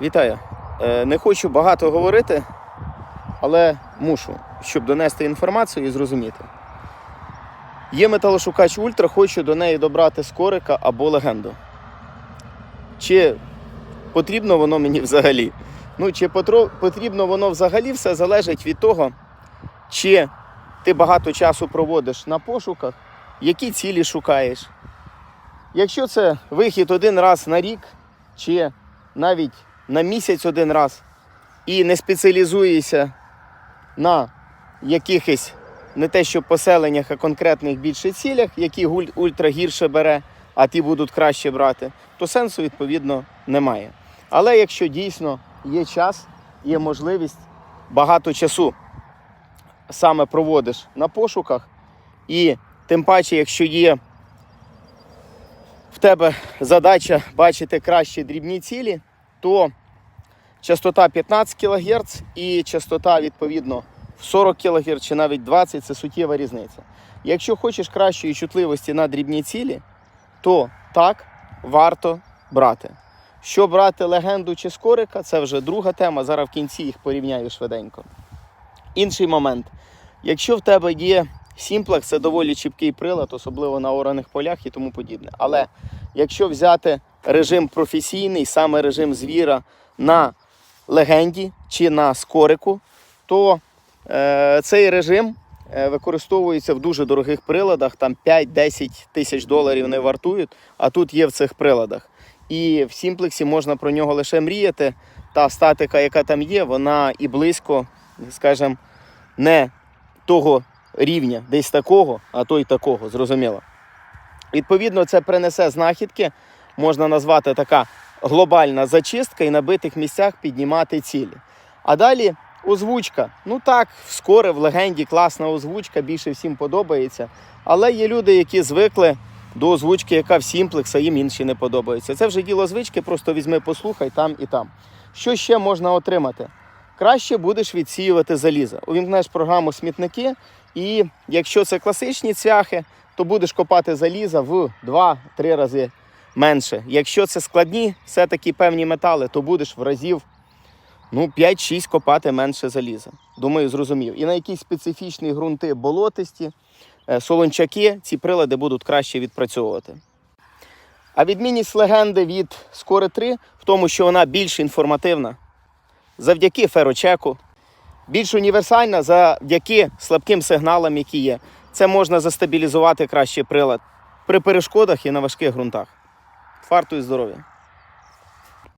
Вітаю. Е, Не хочу багато говорити, але мушу, щоб донести інформацію і зрозуміти. Є металошукач Ультра, хочу до неї добрати скорика або легенду. Чи потрібно воно мені взагалі? Ну, чи потрібно воно взагалі, все залежить від того, чи ти багато часу проводиш на пошуках, які цілі шукаєш. Якщо це вихід один раз на рік, чи навіть на місяць один раз, і не спеціалізуєшся на якихось не те, що поселеннях, а конкретних більше цілях, які гуль- ультра гірше бере, а ті будуть краще брати, то сенсу відповідно немає. Але якщо дійсно є час, є можливість, багато часу саме проводиш на пошуках, і тим паче, якщо є в тебе задача бачити краще дрібні цілі, то частота 15 кГц і частота відповідно в 40 кГц чи навіть 20 це суттєва різниця. Якщо хочеш кращої чутливості на дрібні цілі, то так варто брати. Що брати легенду чи скорика, це вже друга тема. Зараз в кінці їх порівняю швиденько. Інший момент. Якщо в тебе є сімплекс, це доволі чіпкий прилад, особливо на ораних полях і тому подібне. Але якщо взяти режим професійний, саме режим звіра на легенді чи на скорику, то е, цей режим е, використовується в дуже дорогих приладах, там 5-10 тисяч доларів не вартують, а тут є в цих приладах. І в сімплексі можна про нього лише мріяти. Та статика, яка там є, вона і близько, скажімо, не того рівня, десь такого, а то й такого, зрозуміло. Відповідно, це принесе знахідки, можна назвати така глобальна зачистка і на битих місцях піднімати цілі. А далі озвучка. Ну так, вскоре в легенді класна озвучка, більше всім подобається. Але є люди, які звикли до озвучки, яка в Сімплекс, а їм інші не подобаються. Це вже діло звички, просто візьми, послухай там і там. Що ще можна отримати? Краще будеш відсіювати залізо. Увімкнеш програму смітники, і якщо це класичні цвяхи, то будеш копати заліза в 2-3 рази менше. Якщо це складні, все-таки певні метали, то будеш в разів ну, 5-6 копати менше заліза. Думаю, зрозумів. І на якісь специфічні ґрунти болотисті, е, солончаки ці прилади будуть краще відпрацьовувати. А відмінність легенди від Скори 3 в тому, що вона більш інформативна завдяки ферочеку, більш універсальна завдяки слабким сигналам, які є. Це можна застабілізувати краще прилад при перешкодах і на важких ґрунтах фарту і здоров'я.